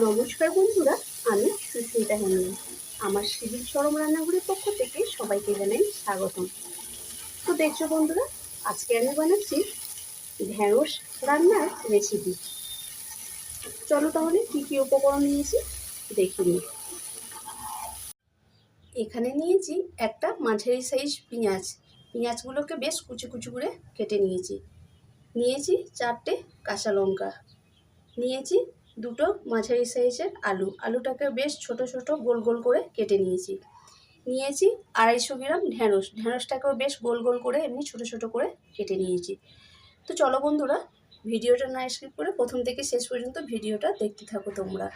নমস্কার বন্ধুরা, আমি সুস্মিতা হেমন্ত। আমার সিভিল সরম রান্নাঘরের পক্ষ থেকে সবাইকে জানাই স্বাগতম। তো দেখছ বন্ধুরা, আজকে আমি বানাচ্ছি ঢেঁড়স রান্নার রেসিপি চলো তাহলে কী কী উপকরণ নিয়েছি দেখে নিই। এখানে নিয়েছি একটা মাঝারি সাইজ পেঁয়াজ। পেঁয়াজগুলোকে বেশ কুচি কুচি করে কেটে নিয়েছি। নিয়েছি চারটে কাঁচা লঙ্কা। নিয়েছি দুটো মাঝারি সাইজের আলু। আলুটাকে বেশ ছোট ছোট, গোল গোল করে কেটে নিয়েছি। নিয়েছি আড়াইশো গ্রাম ঢ্যাঁড়স ঢ্যাঁড়সটাকেও বেশ গোল গোল করে এমনি ছোট ছোট করে কেটে নিয়েছি। তো চলো বন্ধুরা, ভিডিওটা না স্কিপ করে প্রথম থেকে শেষ পর্যন্ত ভিডিওটা দেখতে থাকো তোমরা।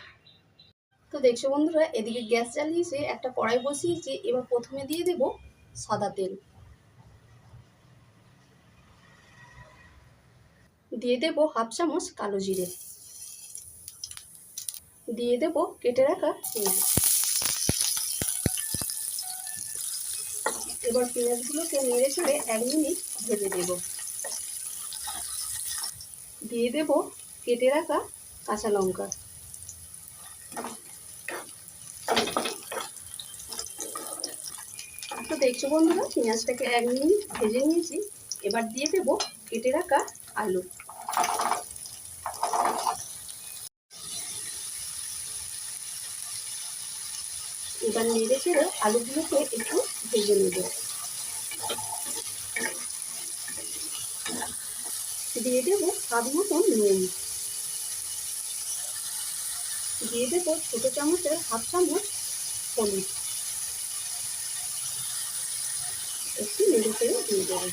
তো দেখছ বন্ধুরা, এদিকে গ্যাস জ্বালিয়েছে, একটা কড়াই বসিয়েছি, এবার প্রথমে দিয়ে দেব সাদা তেল। দিয়ে দেব হাফ চামচ কালো জিরে। দিয়ে দেব, কেটে রাখা পেঁয়াজ এবার পেঁয়াজগুলোকে নেড়ে চেড়ে এক মিনিট ভেজে দেব। দিয়ে দেব কেটে রাখা কাঁচা লঙ্কা। তো দেখছ বন্ধুরা, পেঁয়াজটাকে এক মিনিট ভেজে নিয়েছি। এবার দিয়ে দেব কেটে রাখা আলু। এবার নেড়ে চেড়ে আলুগুলোকে একটু ভেজে নেব। দিয়ে দেব স্বাদ মতন নুন। দিয়ে দেব ছোটো চামচের হাফ চামচ হলুদ। একটু নেড়ে চেড়ে দিয়ে দেবো।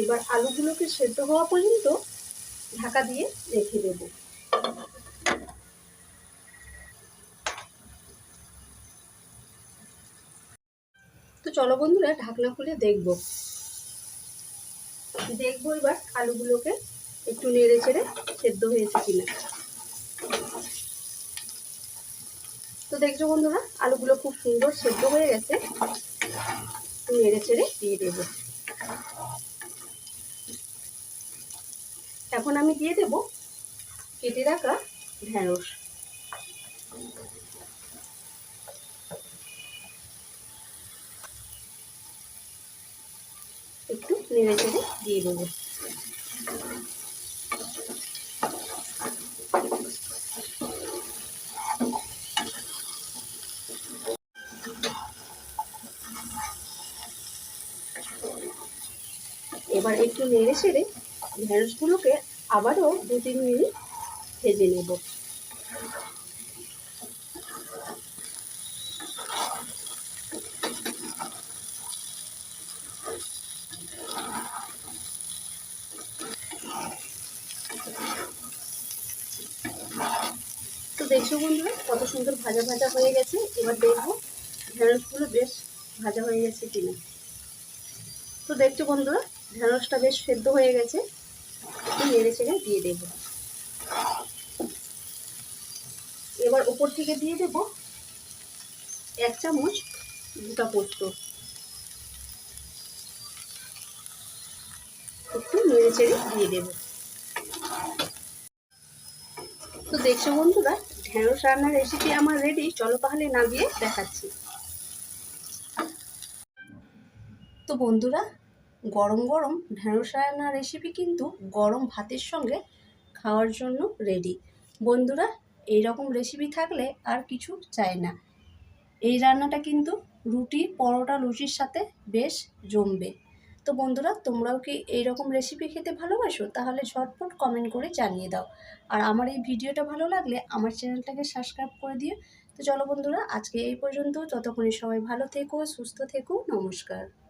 এবার আলুগুলোকে সেদ্ধ হওয়া পর্যন্ত ঢাকা দিয়ে রেখে দেব। তো চলো বন্ধুরা, ঢাকনা খুলে দেখব। দেখব এবার আলুগুলোকে একটু নেড়ে চেড়ে সেদ্ধ হয়েছে কিনা। তো দেখছ বন্ধুরা, আলুগুলো খুব সুন্দর সেদ্ধ হয়ে গেছে। নেড়ে চেড়ে দিয়ে দেবো। এখন আমি দিয়ে দেব কেটে রাখা ঢ্যাঁড়স একটু নেড়ে চেড়ে দিয়ে দেবো। এবার একটু নেড়ে চেড়ে ঢেঁড়সগুলোকে আবারও দু তিন মিনিট ভেজে নেব। তো দেখছ বন্ধুরা, কত সুন্দর ভাজা ভাজা হয়ে গেছে। এবার দেখব ঢেঁড়সগুলো বেশ ভাজা হয়ে গেছে কিনা। তো দেখছ বন্ধুরা, ঢেঁড়সটা বেশ সেদ্ধ হয়ে গেছে। নেড়ে চেড়ে দিয়ে দেব। এবার উপর থেকে দিয়ে দেব এক চামচ গোটা পোস্ত। একটু নেড়ে চেড়ে দিয়ে দেব। তো দেখছ বন্ধুরা, ঢেঁড়স রান্নার রেসিপি আমার রেডি চলো তাহলে না দিয়ে দেখাচ্ছি। তো বন্ধুরা গরম গরম ঢেঁড়স রান্নার রেসিপি কিন্তু গরম ভাতের সঙ্গে খাওয়ার জন্য রেডি বন্ধুরা এই রকম রেসিপি থাকলে আর কিছু চাই না। এই রান্নাটা কিন্তু রুটি, পরোটা, লুচির সাথে বেশ জমবে। তো বন্ধুরা, তোমরাও কি এই রকম রেসিপি খেতে ভালোবাসো? তাহলে ঝটপট কমেন্ট করে জানিয়ে দাও। আর আমার এই ভিডিওটা ভালো লাগলে আমার চ্যানেলটাকে সাবস্ক্রাইব করে দিও। তো চলো বন্ধুরা, আজকে এই পর্যন্ত। ততক্ষণে সবাই ভালো থেকো, সুস্থ থেকো। নমস্কার।